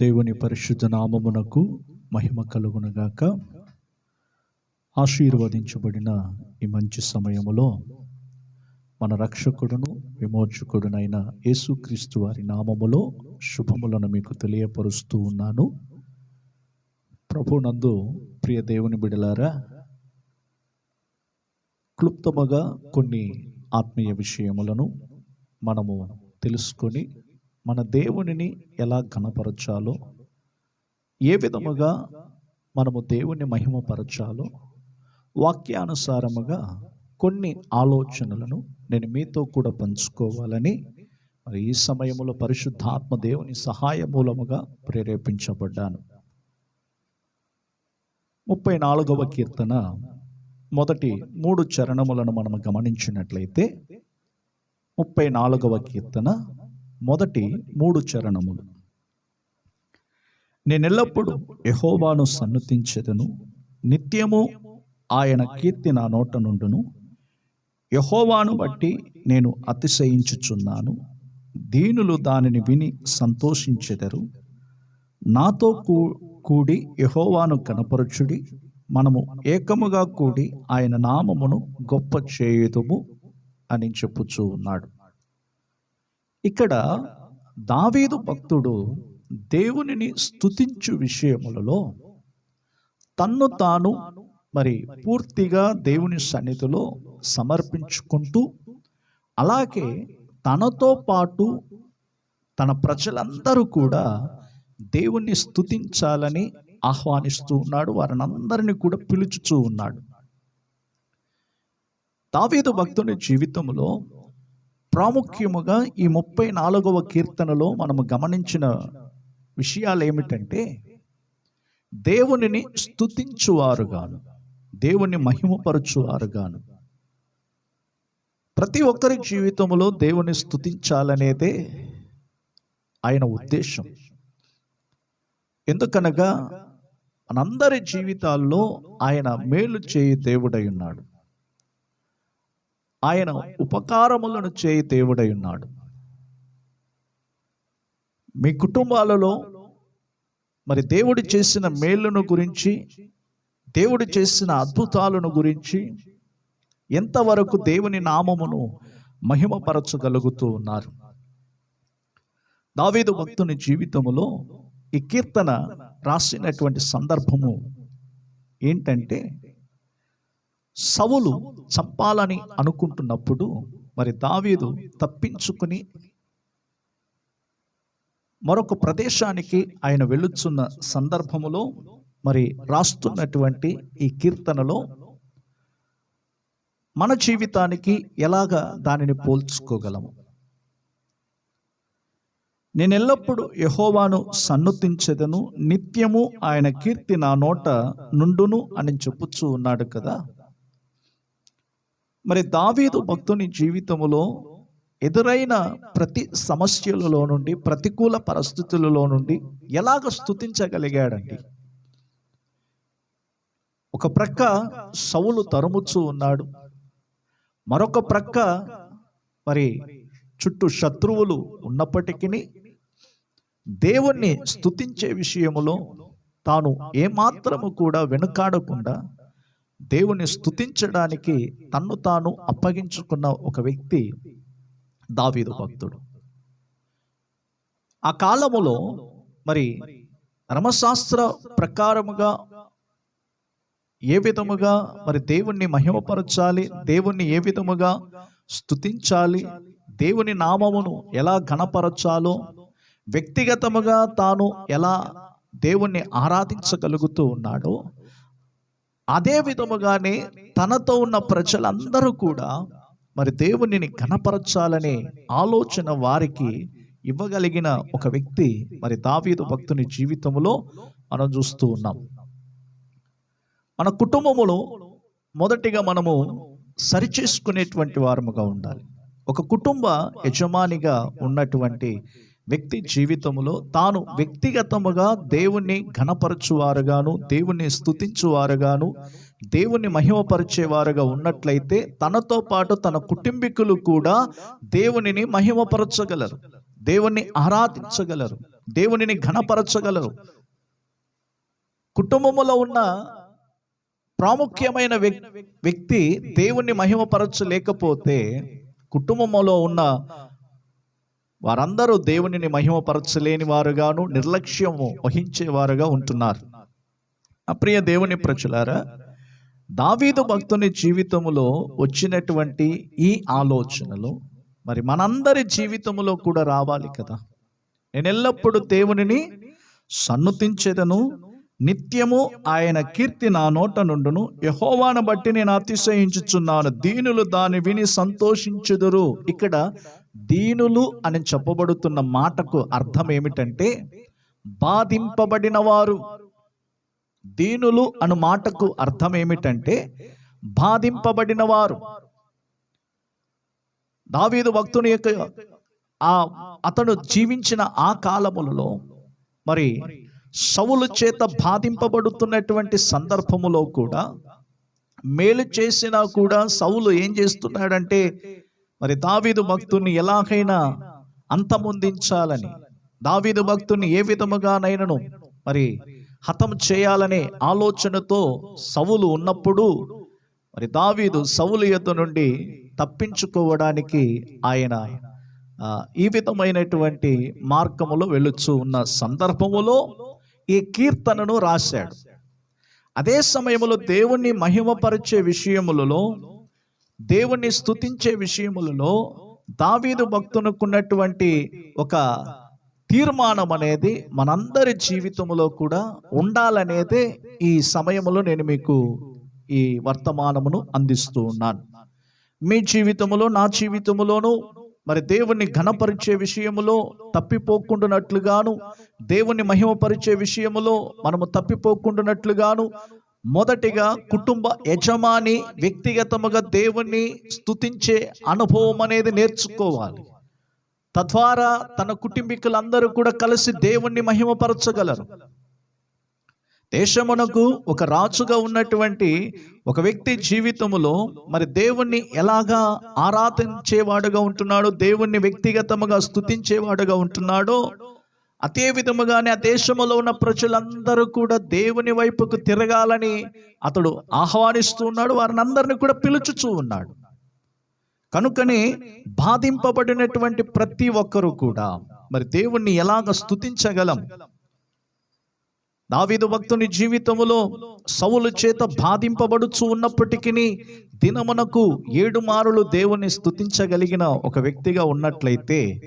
దేవుని పరిశుద్ధ నామమునకు మహిమ కలుగునగాక. ఆశీర్వదించబడిన ఈ మంచి సమయములో మన రక్షకుడును విమోచకుడునైన యేసుక్రీస్తు వారి నామములో శుభములను మీకు తెలియపరుస్తూ ఉన్నాను. ప్రభునందు ప్రియ దేవుని బిడలారా క్లుప్తముగా కొన్ని ఆత్మీయ విషయములను మనము తెలుసుకొని మన దేవునిని ఎలా ఘనపరచాలో ఏ విధముగా మనము దేవుని మహిమపరచాలో వాక్యానుసారముగా కొన్ని ఆలోచనలను నేను మీతో కూడా పంచుకోవాలని మరి ఈ సమయంలో పరిశుద్ధాత్మ దేవుని సహాయ మూలముగా ప్రేరేపించబడ్డాను. ముప్పై నాలుగవ కీర్తన మొదటి మూడు చరణములను మనం గమనించినట్లయితే ముప్పై నాలుగవ కీర్తన మొదటి మూడు చరణములు. నేనెల్లప్పుడూ యహోవాను సన్నుతించెదను. నిత్యము ఆయన కీర్తి నా నోట నుండును. యహోవాను బట్టి నేను అతిశయించుచున్నాను. దీనులు దానిని విని సంతోషించెదరు. నాతో కూ కూడి యహోవాను కనపరచుడి. మనము ఏకముగా కూడి ఆయన నామమును గొప్ప చేయుదుము అని చెప్పుచూ ఉన్నాడు. ఇక్కడ దావీదు భక్తుడు దేవునిని స్థుతించు విషయములలో తన్ను తాను మరి పూర్తిగా దేవుని సన్నిధిలో సమర్పించుకుంటూ అలాగే తనతో పాటు తన ప్రజలందరూ కూడా దేవుణ్ణి స్థుతించాలని ఆహ్వానిస్తూ ఉన్నాడు. వారిని అందరినీ కూడా పిలుచుచూ ఉన్నాడు. దావీదు భక్తుని జీవితంలో ప్రాముఖ్యముగా ఈ ముప్పై నాలుగవ కీర్తనలో మనము గమనించిన విషయాలు ఏమిటంటే దేవునిని స్తుతించువారుగాను దేవుని మహిమపరచువారుగాను. ప్రతి ఒక్కరి జీవితంలో దేవుని స్థుతించాలనేదే ఆయన ఉద్దేశం. ఎందుకనగా మనందరి జీవితాల్లో ఆయన మేలు చేయి దేవుడై ఉన్నాడు. ఆయన ఉపకారములను చేయి దేవుడై ఉన్నాడు. మీ కుటుంబాలలో మరి దేవుడు చేసిన మేలును గురించి దేవుడు చేసిన అద్భుతాలను గురించి ఎంతవరకు దేవుని నామమును మహిమపరచగలుగుతూ ఉన్నారు? దావీదు భక్తుని జీవితములో ఈ కీర్తన రాసినటువంటి సందర్భము ఏంటంటే సవులు చంపాలని అనుకుంటున్నప్పుడు మరి దావీదు తప్పించుకుని మరొక ప్రదేశానికి ఆయన వెళ్ళుచున్న సందర్భములో మరి రాస్తున్నటువంటి ఈ కీర్తనలో మన జీవితానికి ఎలాగ దానిని పోల్చుకోగలము? నేను ఎల్లప్పుడూ యహోవాను సన్నుతించదను నిత్యము ఆయన కీర్తి నా నోట నుండును అని చెప్పుచూ ఉన్నాడు కదా. మరి దావీదు భక్తుని జీవితములో ఎదురైన ప్రతి సమస్యలలో నుండి ప్రతికూల పరిస్థితులలో నుండి ఎలాగ స్థుతించగలిగాడండి? ఒక ప్రక్క సవులు తరుముచూ ఉన్నాడు. మరొక ప్రక్క మరి చుట్టూ శత్రువులు ఉన్నప్పటికీ దేవుణ్ణి స్తుతించే విషయములో తాను ఏమాత్రము కూడా వెనుకాడకుండా దేవుని స్థుతించడానికి తన్ను తాను అప్పగించుకున్న ఒక వ్యక్తి దావీదు భక్తుడు. ఆ కాలములో మరి ధర్మశాస్త్ర ప్రకారముగా ఏ విధముగా మరి దేవుణ్ణి మహిమపరచాలి దేవుణ్ణి ఏ విధముగా స్థుతించాలి దేవుని నామమును ఎలా ఘనపరచాలో వ్యక్తిగతముగా తాను ఎలా దేవుణ్ణి ఆరాధించగలుగుతూ ఉన్నాడో అదే విధముగానే తనతో ఉన్న ప్రజలందరూ కూడా మరి దేవునిని ఘనపరచాలనే ఆలోచన వారికి ఇవ్వగలిగిన ఒక వ్యక్తి మరి దావీదు భక్తుని జీవితంలో మనం చూస్తూ ఉన్నాం. మన కుటుంబములో మొదటిగా మనము సరిచేసుకునేటువంటి వారముగా ఉండాలి. ఒక కుటుంబ యజమానిగా ఉన్నటువంటి వ్యక్తి జీవితంలో తాను వ్యక్తిగతముగా దేవుణ్ణి ఘనపరచువారుగాను దేవుణ్ణి స్థుతించువారుగాను దేవుణ్ణి మహిమపరిచేవారుగా ఉన్నట్లయితే తనతో పాటు తన కుటుంబీకులు కూడా దేవునిని మహిమపరచగలరు దేవుణ్ణి ఆరాధించగలరు దేవునిని ఘనపరచగలరు. కుటుంబములో ఉన్న ప్రాముఖ్యమైన వ్యక్తి దేవుణ్ణి మహిమపరచలేకపోతే కుటుంబంలో ఉన్న వారందరూ దేవునిని మహిమపరచలేని వారుగాను నిర్లక్ష్యము వహించేవారుగా ఉంటున్నారు. అప్రియ దేవుని ప్రజలారా దావీదు భక్తుని జీవితంలో వచ్చినటువంటి ఈ ఆలోచనలు మరి మనందరి జీవితంలో కూడా రావాలి కదా. నేను ఎల్లప్పుడూ దేవునిని సన్నుతించేదను నిత్యము ఆయన కీర్తి నా నోట నుండును. యహోవాను బట్టి నేను అతిశయించుచున్నాను. దీనులు దాన్ని విని సంతోషించుదురు. ఇక్కడ దీనులు అని చెప్పబడుతున్న మాటకు అర్థం ఏమిటంటే బాధింపబడిన వారు. దీనులు అను మాటకు అర్థం ఏమిటంటే బాధింపబడిన వారు. దావీదు భక్తుని యొక్క ఆ అతను జీవించిన ఆ కాలములలో మరి సవులు చేత బాధింపబడుతున్నటువంటి సందర్భములో కూడా మేలు చేసినా కూడా సౌలు ఏం చేస్తున్నాడంటే మరి దావీదు భక్తుని ఎలాగైనా అంతమొందించాలని దావీదు భక్తుని ఏ విధముగానైనను మరి హతం చేయాలనే ఆలోచనతో సవులు ఉన్నప్పుడు మరి దావీదు సవులు యొద్ద నుండి తప్పించుకోవడానికి ఆయన ఈ విధమైనటువంటి మార్గములో వెళ్ళుచు ఉన్న సందర్భములో ఈ కీర్తనను రాశాడు. అదే సమయంలో దేవుణ్ణి మహిమపరిచే విషయములలో దేవుణ్ణి స్థుతించే విషయములలో దావీదు భక్తునుకున్నటువంటి ఒక తీర్మానం అనేది మనందరి జీవితంలో కూడా ఉండాలనేదే ఈ సమయంలో నేను మీకు ఈ వర్తమానమును అందిస్తూ ఉన్నాను. మీ జీవితములో నా జీవితంలోనూ మరి దేవుణ్ణి ఘనపరిచే విషయములో తప్పిపోకుండానట్లుగాను దేవుణ్ణి మహిమపరిచే విషయములో మనము తప్పిపోకుండానట్లుగాను మొదటిగా కుటుంబ యజమాని వ్యక్తిగతముగా దేవుణ్ణి స్తుతించే అనుభవం అనేది నేర్చుకోవాలి. తద్వారా తన కుటుంబీకులందరూ కూడా కలిసి దేవుణ్ణి మహిమపరచగలరు. దేశమునకు ఒక రాజుగా ఉన్నటువంటి ఒక వ్యక్తి జీవితములో మరి దేవుణ్ణి ఎలాగా ఆరాధించేవాడుగా ఉంటున్నాడో దేవుణ్ణి వ్యక్తిగతముగా స్థుతించేవాడుగా ఉంటున్నాడో అదే విధముగానే ఆ దేశములో ఉన్న ప్రజలందరూ కూడా దేవుని వైపుకు తిరగాలని అతడు ఆహ్వానిస్తూ ఉన్నాడు వారిని అందరిని కూడా పిలుచుచూ ఉన్నాడు. కనుకనే బాధింపబడినటువంటి ప్రతి ఒక్కరూ కూడా మరి దేవుణ్ణి ఎలాగ స్థుతించగలం దావీదు భక్తుని జీవితములో సవుల చేత బాధింపబడుచు ఉన్నప్పటికీ దినమునకు ఏడు మారులు దేవుని స్థుతించగలిగిన ఒక వ్యక్తిగా ఉన్నట్లయితే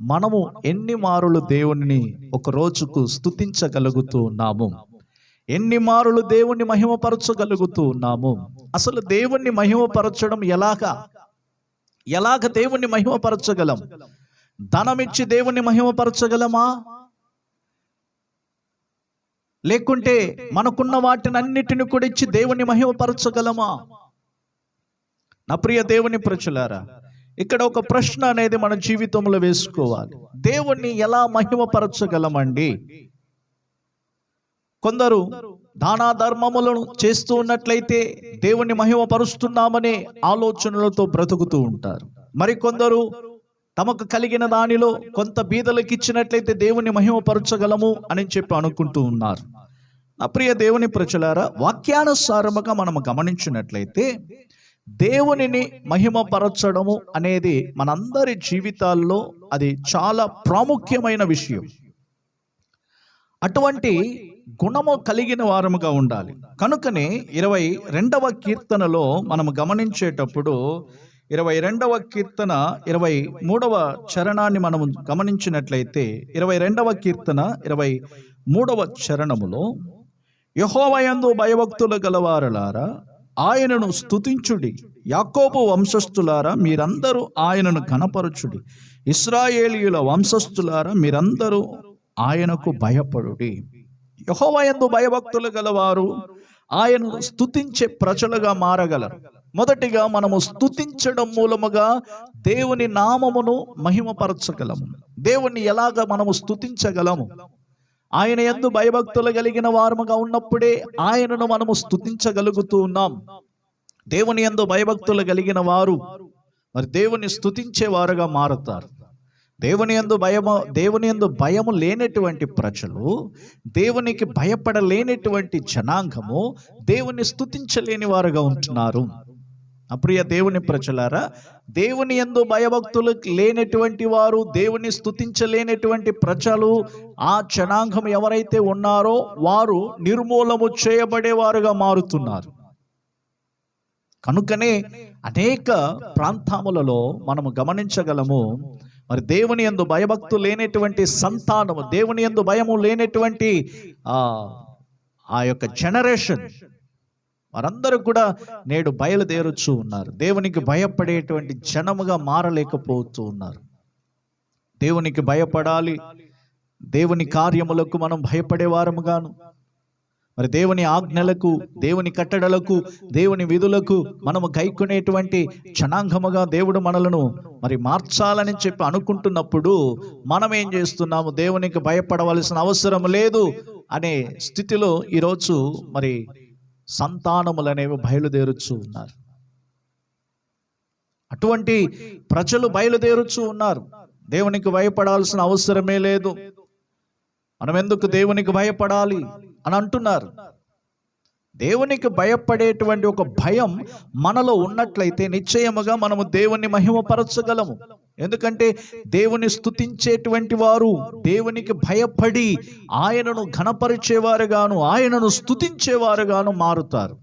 మనము ఎన్ని మారులు దేవుని ఒక రోజుకు స్తుతించగలుగుతూ ఉన్నాము? ఎన్ని మారులు దేవుణ్ణి మహిమపరచగలుగుతూ ఉన్నాము? అసలు దేవుణ్ణి మహిమపరచడం ఎలాగా? ఎలాగ దేవుణ్ణి మహిమపరచగలం? ధనమిచ్చి దేవుణ్ణి మహిమపరచగలమా? లేకుంటే మనకున్న వాటిని అన్నిటిని కూడా ఇచ్చి దేవుని మహిమపరచగలమా? నా ప్రియ దేవుని ప్రజలారా ఇక్కడ ఒక ప్రశ్న అనేది మన జీవితంలో వేసుకోవాలి. దేవుణ్ణి ఎలా మహిమపరచగలమండి? కొందరు దానా ధర్మములను చేస్తూ ఉన్నట్లయితే దేవుణ్ణి మహిమపరుస్తున్నామనే ఆలోచనలతో బ్రతుకుతూ ఉంటారు. మరికొందరు తమకు కలిగిన దానిలో కొంత బీదలకు ఇచ్చినట్లయితే దేవుని మహిమపరచగలము అని చెప్పి అనుకుంటూ ఉన్నారు. నా ప్రియ దేవుని ప్రజలారా వాక్యానుసారముగా మనం గమనించినట్లయితే దేవునిని మహిమపరచడము అనేది మనందరి జీవితాల్లో అది చాలా ప్రాముఖ్యమైన విషయం. అటువంటి గుణము కలిగిన వారముగా ఉండాలి. కనుకనే ఇరవై రెండవ కీర్తనలో మనం గమనించేటప్పుడు ఇరవై రెండవ కీర్తన ఇరవై మూడవ చరణాన్ని మనము గమనించినట్లయితే ఇరవై రెండవ కీర్తన ఇరవై మూడవ చరణములో యహోవయందు భయభక్తులు గలవారలారా ఆయనను స్తుతించుడి. యాకోబు వంశస్థులారా మీరందరూ ఆయనను కనపరచుడి ఇస్రాయేలీయుల వంశస్థులారా మీరందరూ ఆయనకు భయపడుడి. యహోవయందు భయభక్తులు గలవారు ఆయనను స్థుతించే ప్రజలుగా మారగలరు. మొదటిగా మనము స్తుతించడం మూలముగా దేవుని నామమును మహిమపరచగలము. దేవుణ్ణి ఎలాగ మనము స్తుతించగలము? ఆయన ఎందు భయభక్తులు కలిగిన వారముగా ఉన్నప్పుడే ఆయనను మనము స్తుతించగలుగుతూ ఉన్నాం. దేవుని ఎందు భయభక్తులు కలిగిన వారు మరి దేవుని స్థుతించేవారుగా మారుతారు. దేవుని యందు భయము దేవుని ఎందు భయము లేనటువంటి ప్రజలు దేవునికి భయపడలేనటువంటి జనాంగము దేవుని స్థుతించలేని వారుగా ఉంటున్నారు. అప్రియ దేవుని ప్రజలారా దేవుని యందు భయభక్తులు లేనటువంటి వారు దేవుని స్థుతించలేనటువంటి ప్రజలు ఆ జనాంగం ఎవరైతే ఉన్నారో వారు నిర్మూలము చేయబడేవారుగా మారుతున్నారు. కనుకనే అనేక ప్రాంతములలో మనము గమనించగలము మరి దేవుని యందు భయభక్తు లేనటువంటి సంతానము దేవుని యందు భయము లేనటువంటి ఆ ఆ యొక్క జనరేషన్ వారందరూ కూడా నేడు బయలుదేరుచూ ఉన్నారు. దేవునికి భయపడేటువంటి జనముగా మారలేకపోతూ ఉన్నారు. దేవునికి భయపడాలి. దేవుని కార్యములకు మనం భయపడేవారముగాను మరి దేవుని ఆజ్ఞలకు దేవుని కట్టడలకు దేవుని విధులకు మనము గైకునేటువంటి జనాంగముగా దేవుడు మనలను మరి మార్చాలని చెప్పి అనుకుంటున్నప్పుడు మనం ఏం చేస్తున్నాము? దేవునికి భయపడవలసిన అవసరం లేదు అనే స్థితిలో ఈరోజు మరి సంతానములు అనేవి బయలుదేరుచు ఉన్నారు. అటువంటి ప్రజలు బయలుదేరుచు ఉన్నారు. దేవునికి భయపడాల్సిన అవసరమే లేదు. మనం ఎందుకు దేవునికి భయపడాలి? అని అంటున్నారు. దేవునికి భయపడేటువంటి ఒక భయం మనలో ఉన్నట్లయితే నిశ్చయముగా మనము దేవుని మహిమపరచగలము. ఎందుకంటే దేవుని స్థుతించేటువంటి వారు దేవునికి భయపడి ఆయనను ఘనపరిచేవారుగాను ఆయనను స్తుతించేవారుగాను మారుతారు.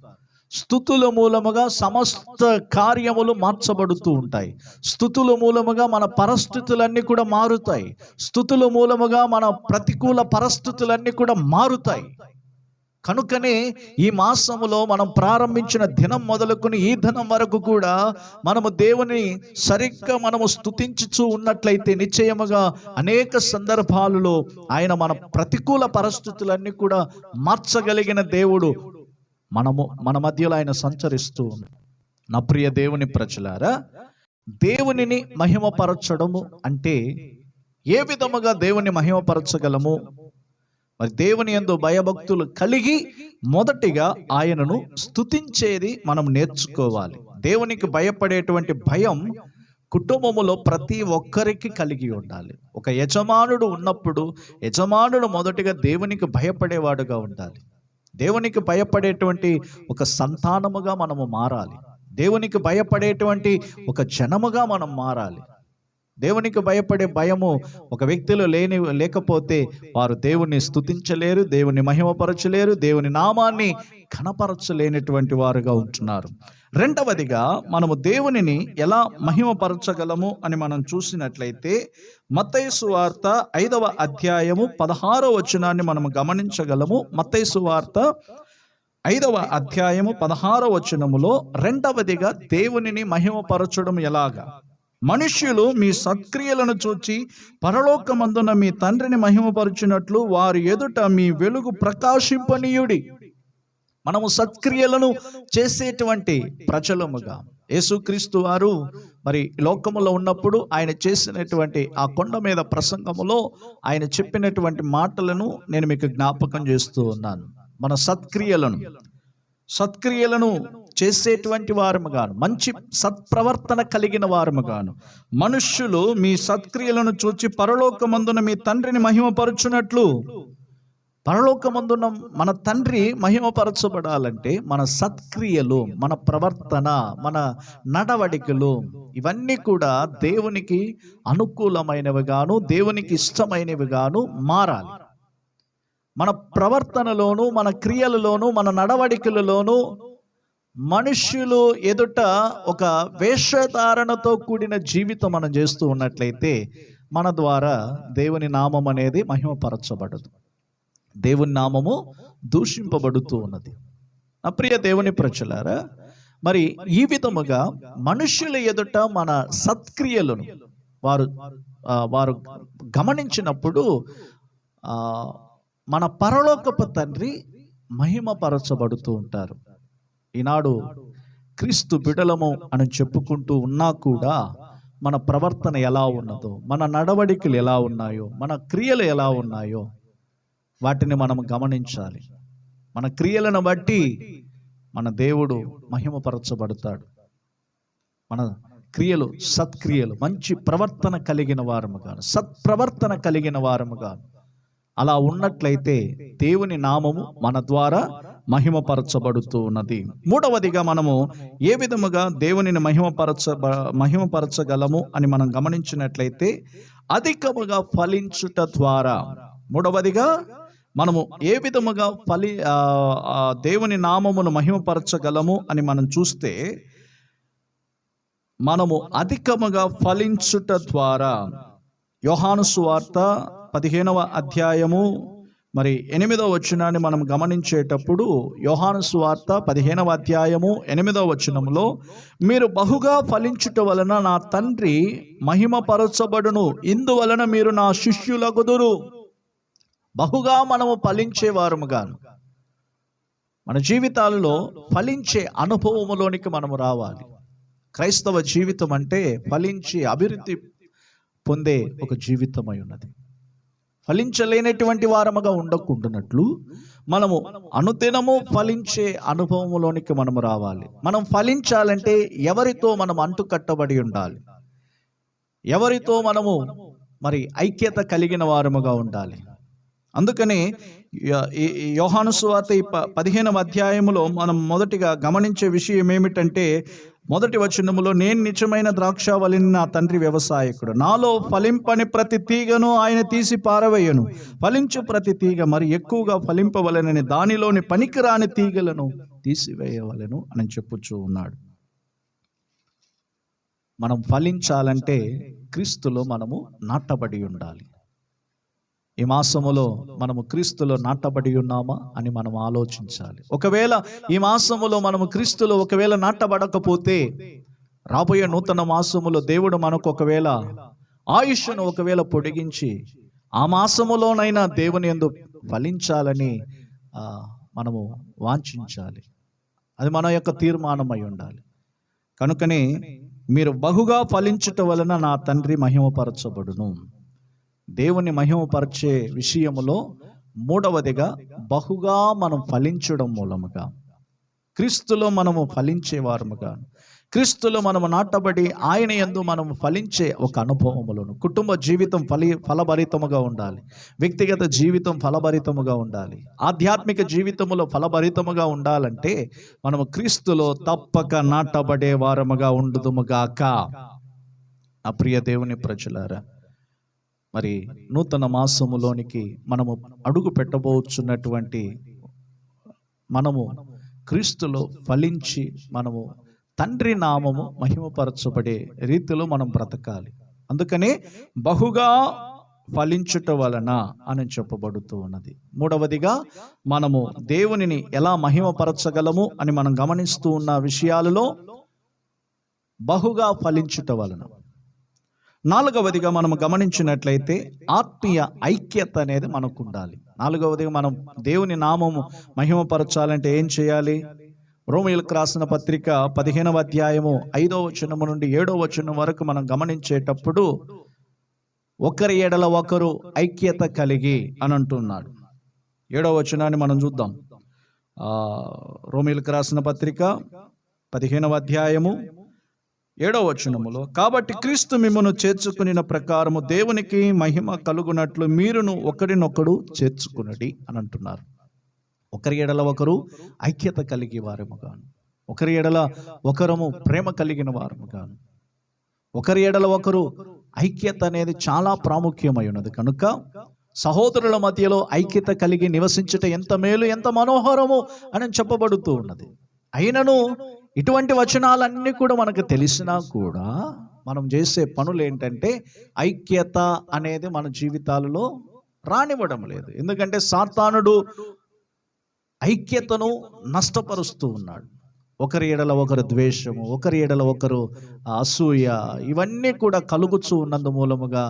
స్థుతుల మూలముగా సమస్త కార్యములు మార్చబడుతూ ఉంటాయి. స్థుతుల మూలముగా మన పరిస్థితులన్నీ కూడా మారుతాయి. స్థుతుల మూలముగా మన ప్రతికూల పరిస్థితులన్నీ కూడా మారుతాయి. కనుకనే ఈ మాసములో మనం ప్రారంభించిన దినం మొదలుకుని ఈ దినం వరకు కూడా మనము దేవుని సరిగ్గా మనము స్తుతించుచూ ఉన్నట్లయితే నిశ్చయముగా అనేక సందర్భాలలో ఆయన మన ప్రతికూల పరిస్థితులన్నీ కూడా మార్చగలిగిన దేవుడు మనము మన మధ్యలో ఆయన సంచరిస్తూ నా ప్రియ దేవుని ప్రజలారా దేవునిని మహిమపరచడము అంటే ఏ విధముగా దేవుని మహిమపరచగలము? మరి దేవుని ఎందు భయభక్తులు కలిగి మొదటిగా ఆయనను స్తుతించేది మనం నేర్చుకోవాలి. దేవునికి భయపడేటువంటి భయం కుటుంబములో ప్రతి ఒక్కరికి కలిగి ఉండాలి. ఒక యజమానుడు ఉన్నప్పుడు యజమానుడు మొదటిగా దేవునికి భయపడేవాడుగా ఉండాలి. దేవునికి భయపడేటువంటి ఒక సంతానముగా మనము మారాలి. దేవునికి భయపడేటువంటి ఒక జనముగా మనం మారాలి. దేవునికి భయపడే భయము ఒక వ్యక్తిలో లేని లేకపోతే వారు దేవుణ్ణి స్థుతించలేరు దేవుని మహిమపరచలేరు దేవుని నామాన్ని కనపరచలేనటువంటి వారుగా ఉంటున్నారు. రెండవదిగా మనము దేవునిని ఎలా మహిమపరచగలము అని మనం చూసినట్లయితే మత్తైసు వార్త ఐదవ అధ్యాయము పదహారో వచనాన్ని మనం గమనించగలము. మత్తైసు వార్త ఐదవ అధ్యాయము పదహారో వచనములో రెండవదిగా దేవునిని మహిమపరచడం ఎలాగా? మనుష్యులు మీ సత్క్రియలను చూచి పరలోకమందున మీ తండ్రిని మహిమపరిచినట్లు వారి ఎదుట మీ వెలుగు ప్రకాశింపనీయుడి. మనము సత్క్రియలను చేసేటువంటి ప్రజలముగా. యేసుక్రీస్తు వారు మరి లోకములో ఉన్నప్పుడు ఆయన చేసినటువంటి ఆ కొండ మీద ప్రసంగములో ఆయన చెప్పినటువంటి మాటలను నేను మీకు జ్ఞాపకం చేస్తూ ఉన్నాను. మన సత్క్రియలను సత్క్రియలను చేసేటువంటి వారముగాను మంచి సత్ప్రవర్తన కలిగిన వారముగాను మనుష్యులు మీ సత్క్రియలను చూచి పరలోకమందున మీ తండ్రిని మహిమపరచునట్లు. పరలోకమందున మన తండ్రి మహిమపరచబడాలంటే మన సత్క్రియలు మన ప్రవర్తన మన నడవడికలు ఇవన్నీ కూడా దేవునికి అనుకూలమైనవిగాను దేవునికి ఇష్టమైనవిగాను మారాలి. మన ప్రవర్తనలోను మన క్రియలలోను మన నడవడికలలోను మనుష్యులు ఎదుట ఒక వేషధారణతో కూడిన జీవితం మనం చేస్తూ ఉన్నట్లయితే మన ద్వారా దేవుని నామం అనేది మహిమపరచబడదు. దేవుని నామము దూషింపబడుతూ ఉన్నది. నా ప్రియ దేవుని ప్రజలారా మరి ఈ విధముగా మనుష్యుల ఎదుట మన సత్క్రియలను వారు వారు గమనించినప్పుడు మన పరలోకపు తండ్రి మహిమపరచబడుతూ ఉంటారు. ఈనాడు క్రీస్తు బిడలము అని చెప్పుకుంటూ ఉన్నా కూడా మన ప్రవర్తన ఎలా ఉన్నదో మన నడవడికలు ఎలా ఉన్నాయో మన క్రియలు ఎలా ఉన్నాయో వాటిని మనం గమనించాలి. మన క్రియలను బట్టి మన దేవుడు మహిమపరచబడతాడు. మన క్రియలు సత్క్రియలు మంచి ప్రవర్తన కలిగిన వారముగా సత్ప్రవర్తన కలిగిన వారముగా అలా ఉన్నట్లయితే దేవుని నామము మన ద్వారా మహిమపరచబడుతూ ఉన్నది మూడవదిగా మనము ఏ విధముగా దేవునిని మహిమపరచ మహిమపరచగలము అని మనం గమనించినట్లయితే అధికముగా ఫలించుట ద్వారా. మూడవదిగా మనము ఏ విధముగా ఫలి దేవుని నామమును మహిమపరచగలము అని మనం చూస్తే మనము అధికముగా ఫలించుట ద్వారా. యోహాను సువార్త పదిహేనవ అధ్యాయము మరి ఎనిమిదో వచనాన్ని మనం గమనించేటప్పుడు యోహాను సువార్త పదిహేనవ అధ్యాయము ఎనిమిదో వచనములో మీరు బహుగా ఫలించుట వలన నా తండ్రి మహిమపరచబడును ఇందువలన మీరు నా శిష్యులగుదురు. బహుగా మనము ఫలించేవారముగాను మన జీవితాలలో ఫలించే అనుభవములోనికి మనము రావాలి. క్రైస్తవ జీవితం అంటే ఫలించి అభివృద్ధి పొందే ఒక జీవితమై ఉన్నది. ఫలించలేనటువంటి వారముగా ఉండకుంటున్నట్లు మనము అనుదినము ఫలించే అనుభవములోనికి మనము రావాలి. మనం ఫలించాలంటే ఎవరితో మనం అంటుకట్టబడి ఉండాలి? ఎవరితో మనము మరి ఐక్యత కలిగిన వారముగా ఉండాలి? అందుకనే య- ఈ యోహాను సువార్త ప- పదిహేనవ అధ్యాయములో మనం మొదటిగా గమనించే విషయం ఏమిటంటే మొదటి వచనములో నేను నిజమైన ద్రాక్షావళిని నా తండ్రి వ్యవసాయకుడు. నాలో ఫలింపని ప్రతి తీగను ఆయన తీసి పారవేయను. ఫలించు ప్రతి తీగ మరి ఎక్కువగా ఫలింపవలెనని దానిలోని పనికిరాని తీగలను తీసివేయవలెను అని చెప్పుచూ ఉన్నాడు. మనం ఫలించాలంటే క్రీస్తులో మనము నాటబడి ఉండాలి. ఈ మాసములో మనము క్రీస్తులో నాటబడి ఉన్నామా అని మనం ఆలోచించాలి. ఒకవేళ ఈ మాసములో మనము క్రీస్తులో ఒకవేళ నాటబడకపోతే రాబోయే నూతన మాసములో దేవుడు మనకు ఒకవేళ ఆయుష్ను ఒకవేళ పొడిగించి ఆ మాసములోనైనా దేవుని ఎందు ఫలించాలని మనము వాంఛించాలి. అది మన యొక్క తీర్మానం అయి ఉండాలి. కనుకనే మీరు బహుగా ఫలించుట వలన నా తండ్రి మహిమపరచబడును. దేవుని మహిమపరిచే విషయములో మూడవదిగా బహుగా మనం ఫలించడం మూలముగా. క్రీస్తులో మనము ఫలించే వారముగా క్రీస్తులో మనము నాటబడి ఆయన యందు మనము ఫలించే ఒక అనుభవములను కుటుంబ జీవితం ఫలి ఫలభరితముగా ఉండాలి. వ్యక్తిగత జీవితం ఫలభరితముగా ఉండాలి. ఆధ్యాత్మిక జీవితములో ఫలభరితముగా ఉండాలంటే మనము క్రీస్తులో తప్పక నాటబడే వారముగా ఉండుదుముగాక ఆ ప్రియ దేవుని ప్రజలారా మరి నూతన మాసములోనికి మనము అడుగు పెట్టబోచున్నటువంటి మనము క్రీస్తులో ఫలించి మనము తండ్రి నామము మహిమపరచబడే రీతిలో మనం బ్రతకాలి. అందుకనే బహుగా ఫలించుట వలన అని చెప్పబడుతూ ఉన్నది. మూడవదిగా మనము దేవునిని ఎలా మహిమపరచగలము అని మనం గమనిస్తూ ఉన్న విషయాలలో బహుగా ఫలించుట వలన. నాలుగవదిగా మనం గమనించినట్లయితే ఆత్మీయ ఐక్యత అనేది మనకు ఉండాలి నాలుగవదిగా మనం దేవుని నామము మహిమపరచాలంటే ఏం చేయాలి? రోమిలకు రాసిన పత్రిక పదిహేనవ అధ్యాయము ఐదవ వచనము నుండి ఏడవ వచనం వరకు మనం గమనించేటప్పుడు ఒకరి ఎడల ఒకరు ఐక్యత కలిగి అని అంటున్నాడు. ఏడవ వచనాన్ని మనం చూద్దాం. రోమిలకు రాసిన పత్రిక పదిహేనవ అధ్యాయము ఏడవ వచనములో కాబట్టి క్రీస్తు మిమ్మను చేర్చుకునిన ప్రకారము దేవునికి మహిమ కలుగునట్లు మీరును ఒకరినొకడు చేర్చుకునడి అని అంటున్నారు. ఒకరి ఎడల ఒకరు ఐక్యత కలిగి వారముగాను ఒకరి ఎడల ఒకరము ప్రేమ కలిగిన వారముగాను ఒకరి ఎడల ఒకరు ఐక్యత అనేది చాలా ప్రాముఖ్యమై ఉన్నది కనుక సహోదరుల మధ్యలో ఐక్యత కలిగి నివసించుట ఎంత మేలు ఎంత మనోహరము అని చెప్పబడుతూ ఉన్నది. అయినను ఇటువంటి వచనాలన్నీ కూడా మనకు తెలిసినా కూడా మనం చేసే పనులు ఏంటంటే ఐక్యత అనేది మన జీవితాలలో రానివ్వడం లేదు. ఎందుకంటే సాతానుడు ఐక్యతను నష్టపరుస్తూ ఉన్నాడు. ఒకరి ఎడల ఒకరు ద్వేషము ఒకరి ఎడల ఒకరు అసూయ ఇవన్నీ కూడా కలుగుచూ ఉన్నందు మూలముగా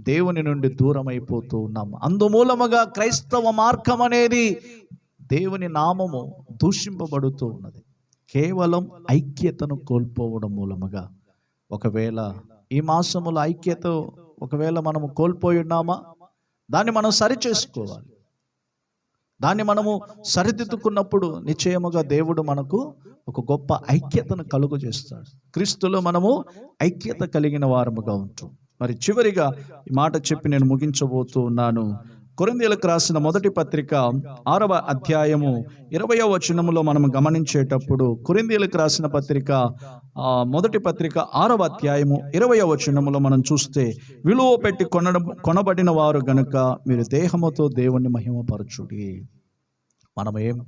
దేవుని నుండి దూరం అయిపోతూ ఉన్నాము అందుమూలముగా క్రైస్తవ మార్గం అనేది దేవుని నామము దూషింపబడుతూ ఉన్నది. కేవలం ఐక్యతను కోల్పోవడం మూలముగా. ఒకవేళ ఈ మాసముల ఐక్యత ఒకవేళ మనము కోల్పోయి ఉన్నామా? దాన్ని మనం సరి చేసుకోవాలి దాన్ని మనము సరిదిద్దుకున్నప్పుడు నిశ్చయముగా దేవుడు మనకు ఒక గొప్ప ఐక్యతను కలుగు చేస్తాడు క్రీస్తులో మనము ఐక్యత కలిగిన వారముగా ఉంటాం. మరి చివరిగా ఈ మాట చెప్పి నేను ముగించబోతూ ఉన్నాను. కొరిందీలకు రాసిన మొదటి పత్రిక ఆరవ అధ్యాయము ఇరవయో వచనములో మనం గమనించేటప్పుడు కొరిందీలకు రాసిన పత్రిక మొదటి పత్రిక ఆరవ అధ్యాయము ఇరవయో వచనములో మనం చూస్తే విలువ పెట్టి కొనడం కొనబడిన వారు గనుక మీరు దేహముతో దేవుణ్ణి మహిమపరచుడి. మనం ఏం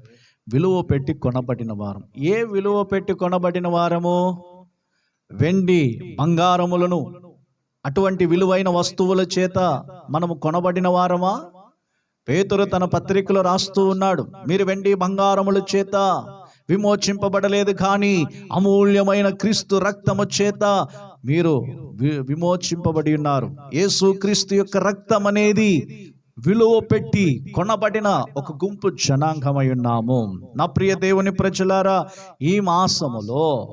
విలువ పెట్టి కొనబడిన వారం. ఏ విలువ పెట్టి కొనబడిన వారము? వెండి బంగారములను. అటువంటి విలువైన వస్తువుల చేత మనము కొనబడిన వారమా? పేతురు తన పత్రికలో రాస్తూ ఉన్నాడు. మీరు వెండి బంగారముల చేత విమోచింపబడలేదు కానీ అమూల్యమైన క్రీస్తు రక్తము చేత మీరు వి- విమోచింపబడి ఉన్నారు. యేసు క్రీస్తు యొక్క రక్తం అనేది విలువ పెట్టి కొనబడిన ఒక గుంపు జనాంగమై ఉన్నాము. నా ప్రియ దేవుని ప్రజలారా ఈ మాసములో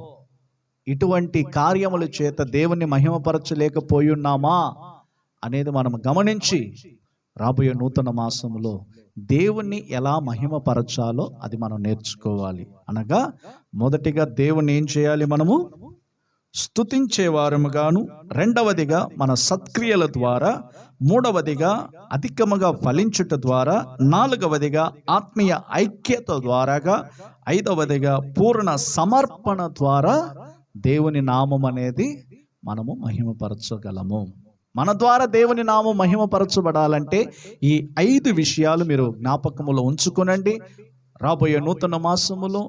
ఇటువంటి కార్యముల చేత దేవుని మహిమపరచలేకపోయి ఉన్నామా? అనేది మనం గమనించి రాబోయే నూతన మాసంలో దేవుణ్ణి ఎలా మహిమపరచాలో అది మనం నేర్చుకోవాలి. అనగా మొదటిగా దేవుణ్ణి ఏం చేయాలి మనము? స్థుతించేవారముగాను రెండవదిగా మన సత్క్రియల ద్వారా మూడవదిగా అధికముగా ఫలించుట ద్వారా నాలుగవదిగా ఆత్మీయ ఐక్యత ద్వారాగా ఐదవదిగా పూర్ణ సమర్పణ ద్వారా దేవుని నామం అనేది మనము మహిమపరచగలము. మన ద్వారా దేవుని నామం మహిమపరచబడాలంటే ఈ ఐదు విషయాలు మీరు జ్ఞాపకములో ఉంచుకునండి. రాబోయే నూతన మాసములో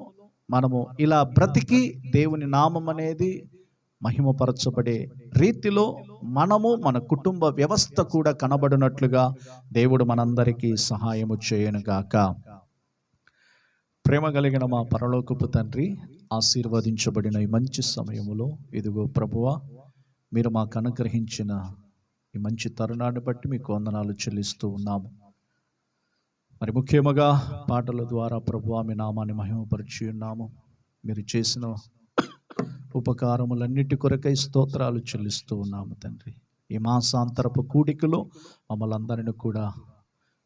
మనము ఇలా బ్రతికి దేవుని నామం అనేది మహిమపరచబడే రీతిలో మనము మన కుటుంబ వ్యవస్థ కూడా కనబడినట్లుగా దేవుడు మనందరికీ సహాయము చేయనుగాక ప్రేమ కలిగిన మా పరలోకపు తండ్రి ఆశీర్వదించబడిన ఈ మంచి సమయములో ఇదిగో ప్రభువ మీరు మాకు అనుగ్రహించిన ఈ మంచి తరుణాన్ని బట్టి మీకు వందనాలు చెల్లిస్తూ ఉన్నాము. మరి ముఖ్యముగా పాటల ద్వారా ప్రభు మీ నామాన్ని మహిమపరిచి ఉన్నాము. మీరు చేసిన ఉపకారములన్నిటి కొరకై స్తోత్రాలు చెల్లిస్తూ ఉన్నాము తండ్రి. ఈ మాసాంతరపు కూడికలో మమ్మల్ని అందరిని కూడా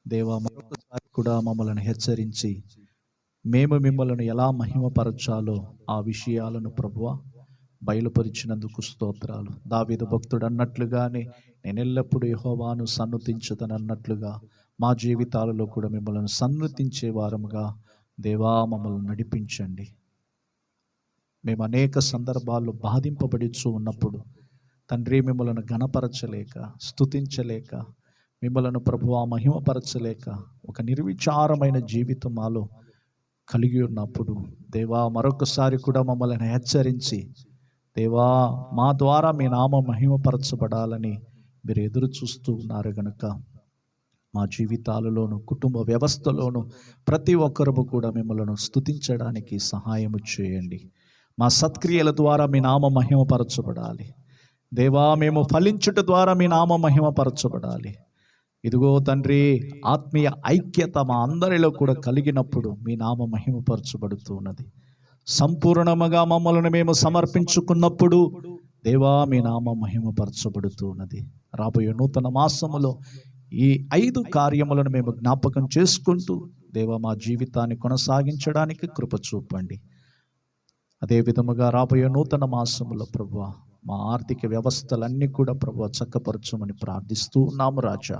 దేవా మరొకసారి కూడా మమ్మల్ని హెచ్చరించి మేము మిమ్మల్ని ఎలా మహిమపరచాలో ఆ విషయాలను ప్రభువ బయలుపరిచినందుకు స్తోత్రాలు. దావిద భక్తుడు అన్నట్లుగానే నేను ఎల్లప్పుడూ యెహోవాను సన్నుతించదనన్నట్లుగా మా జీవితాలలో కూడా మిమ్మల్ని సన్నతించే వారముగా దేవా మమ్మల్ని నడిపించండి. మేము అనేక సందర్భాల్లో బాధింపబడిచూ ఉన్నప్పుడు తండ్రి మిమ్మల్ని గణపరచలేక స్తుతించలేక ప్రభు ప్రభువా మహిమపరచలేక ఒక నిర్విచారమైన జీవితం మాలో కలిగి ఉన్నప్పుడు దేవా మరొకసారి కూడా మమ్మల్ని హెచ్చరించి దేవా మా ద్వారా మీ నామ మహిమపరచబడాలని మీరు ఎదురు చూస్తూ ఉన్నారు కనుక మా జీవితాలలోను కుటుంబ వ్యవస్థలోను ప్రతి ఒక్కరము కూడా మిమ్మల్ని స్తుతించడానికి సహాయము చేయండి. మా సత్క్రియల ద్వారా మీ నామ మహిమపరచబడాలి. దేవా మేము ఫలించుట ద్వారా మీ నామ మహిమపరచబడాలి. ఇదిగో తండ్రి ఆత్మీయ ఐక్యత మా అందరిలో కూడా కలిగినప్పుడు మీ నామ మహిమపరచబడుతూ ఉన్నది సంపూర్ణముగా మమ్మల్ని మేము సమర్పించుకున్నప్పుడు దేవా మీ నామ మహిమపరచబడుతూ ఉన్నది రాబోయే నూతన మాసములో ఈ ఐదు కార్యములను మేము జ్ఞాపకం చేసుకుంటూ దేవా మా జీవితాన్ని కొనసాగించడానికి కృప చూపండి. అదే విధముగా రాబోయే నూతన మాసములో ప్రభు మా ఆర్థిక వ్యవస్థలన్నీ కూడా ప్రభు చక్కపరచమని ప్రార్థిస్తూ ఉన్నాము రాజా.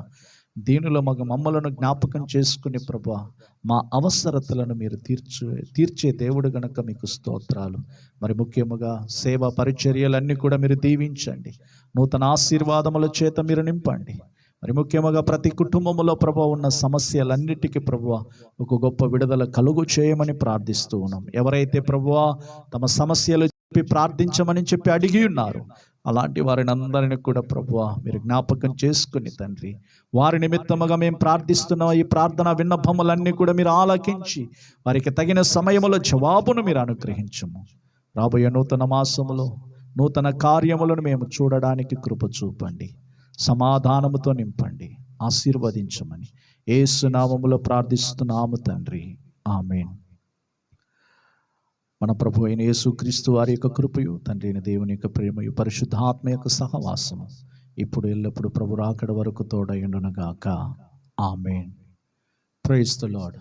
దీనిలో మగ మమ్మలను జ్ఞాపకం చేసుకుని ప్రభా మా అవసరతలను మీరు తీర్చే తీర్చే దేవుడు గనక మీకు స్తోత్రాలు. మరి ముఖ్యముగా సేవా పరిచర్యలన్నీ కూడా మీరు దీవించండి. నూతన ఆశీర్వాదముల చేత మీరు నింపండి. మరి ముఖ్యముగా ప్రతి కుటుంబములో ప్రభు ఉన్న సమస్యలన్నిటికీ ప్రభు ఒక గొప్ప విడుదల కలుగు చేయమని ప్రార్థిస్తూ ఉన్నాం. ఎవరైతే ప్రభువ తమ సమస్యలు చెప్పి ప్రార్థించమని చెప్పి అడిగి ఉన్నారు అలాంటి వారిని అందరినీ కూడా ప్రభు మీరు జ్ఞాపకం చేసుకుని తండ్రి వారి నిమిత్తముగా మేము ప్రార్థిస్తున్న ఈ ప్రార్థన విన్నపములన్నీ కూడా మీరు ఆలకించి వారికి తగిన సమయములో జవాబును మీరు అనుగ్రహించము. రాబోయే నూతన మాసములో నూతన కార్యములను మేము చూడడానికి కృప చూపండి సమాధానముతో నింపండి ఆశీర్వదించమని ఏసునామములో ప్రార్థిస్తున్నాము తండ్రి. ఆమెన్. మన ప్రభు అయిన యేసుక్రీస్తు వారి యొక్క కృపయు తండ్రి అయిన దేవుని యొక్క ప్రేమయు పరిశుద్ధాత్మ యొక్క సహవాసము ఇప్పుడు ఎల్లప్పుడు ప్రభు రాకడ వరకు తోడయుండునగాక ఆమెన్. క్రైస్తు లాడ్